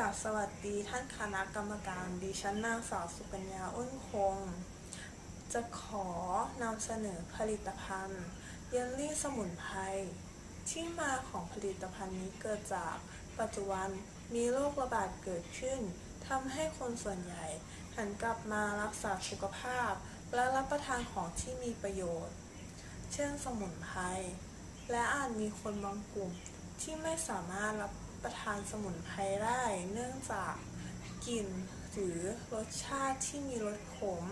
กับสวัสดีท่านคณะกรรมการดิฉันนางสาวสุกัญญาอ้นคง จะขอนำเสนอผลิตภัณฑ์ เยลลี่สมุนไพรที่มาของผลิตภัณฑ์นี้เกิดจากปัจจุบันมีโรคระบาดเกิดขึ้นทำให้คนส่วนใหญ่หันกลับมารักษาสุขภาพ และรับประทานของที่มีประโยชน์ เช่นสมุนไพรและอาจมีคนบางกลุ่มที่ไม่สามารถรับ ประทานสมุนไพรได้เนื่องจากกลิ่นหรือรสชาติที่มีรสขม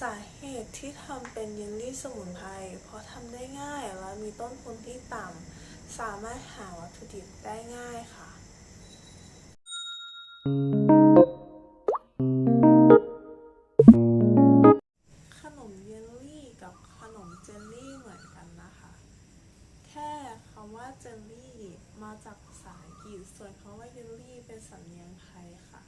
สาเหตุที่ทำเป็นเยลลี่สมุนไพรเพราะทำได้ง่ายและมีต้นทุนที่ต่ำสามารถหาวัตถุดิบได้ง่ายค่ะ เจลลี่มาจากภาษาอังกฤษส่วนคำว่าเยลลี่เป็นสำเนียงไทยค่ะ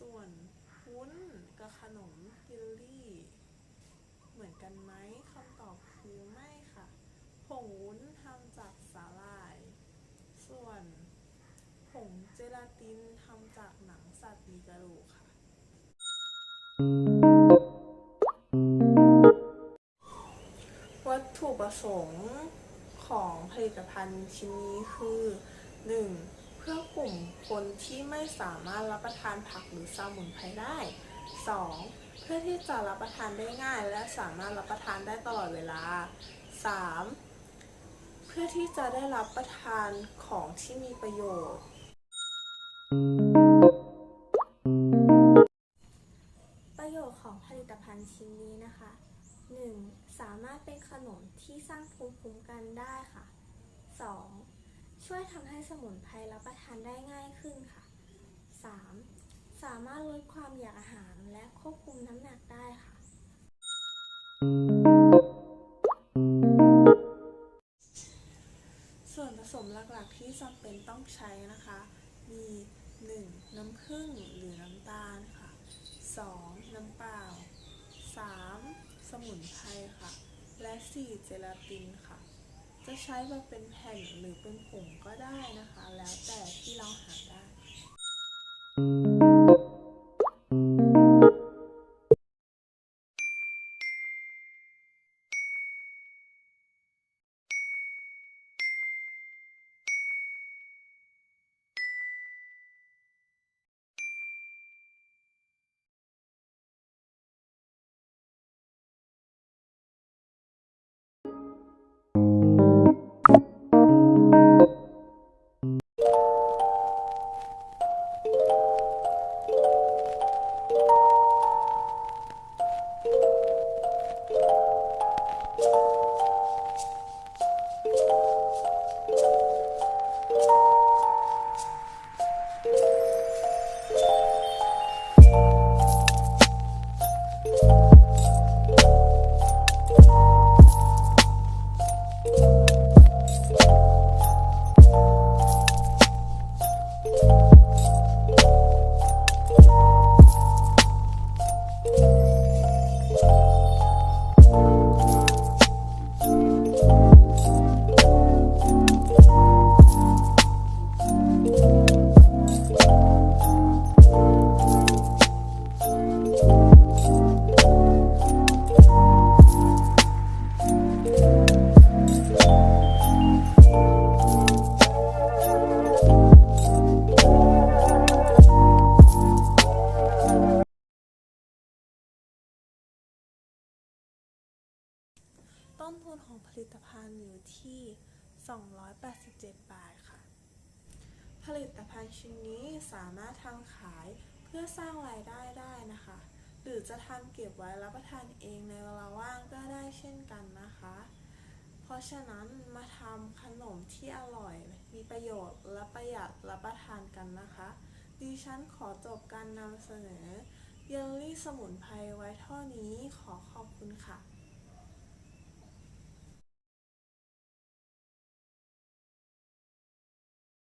ส่วนวุ้นกับขนมเยลลี่ เหมือนกันไหมคำตอบคือไม่ค่ะ ผงวุ้นทำจากสาหร่าย ส่วนผงเจลาตินทำจากหนังสัตว์มีกระดูกค่ะ สงค์ของผลิตภัณฑ์ชิ้นนี้คือ 1. เพื่อกลุ่มคนที่ไม่สามารถรับประทานผักหรือสมุนไพรได้ 2. เพื่อที่จะรับประทานได้ง่าย และสามารถรับประทานได้ตลอดเวลา 3. เพื่อที่จะได้รับประทานของที่มีประโยชน์ เป็นขนมที่สร้างภูมิคุ้มกันได้ค่ะ 2. ช่วยทำให้สมุนไพรรับประทานได้ง่ายขึ้นค่ะ 3. สามารถลดความอยากอาหารและควบคุมน้ำหนักได้ค่ะ ส่วนผสมหลักๆที่จำเป็นต้องใช้นะคะ มี 1. น้ำผึ้งหรือน้ำตาลค่ะ 2. น้ำเปล่า 3. สมุนไพรค่ะ และ 4. เจลาตินค่ะ จะใช้แบบเป็นแผ่นหรือเป็นผงก็ได้นะคะ แล้วแต่ที่เราหาได้ ต้นทุนของผลิตภัณฑ์อยู่ที่ 287 บาทค่ะ ผลิตภัณฑ์ชิ้นนี้สามารถทำขายเพื่อสร้างรายได้ได้นะคะ หรือจะทำเก็บไว้รับประทานเองในเวลาว่างก็ได้เช่นกันนะคะ เพราะฉะนั้นมาทำขนมที่อร่อย มีประโยชน์และประหยัดรับประทานกันนะคะ ดิฉันขอจบการนำเสนอเยลลี่สมุนไพรไว้เท่านี้ขอขอบคุณค่ะ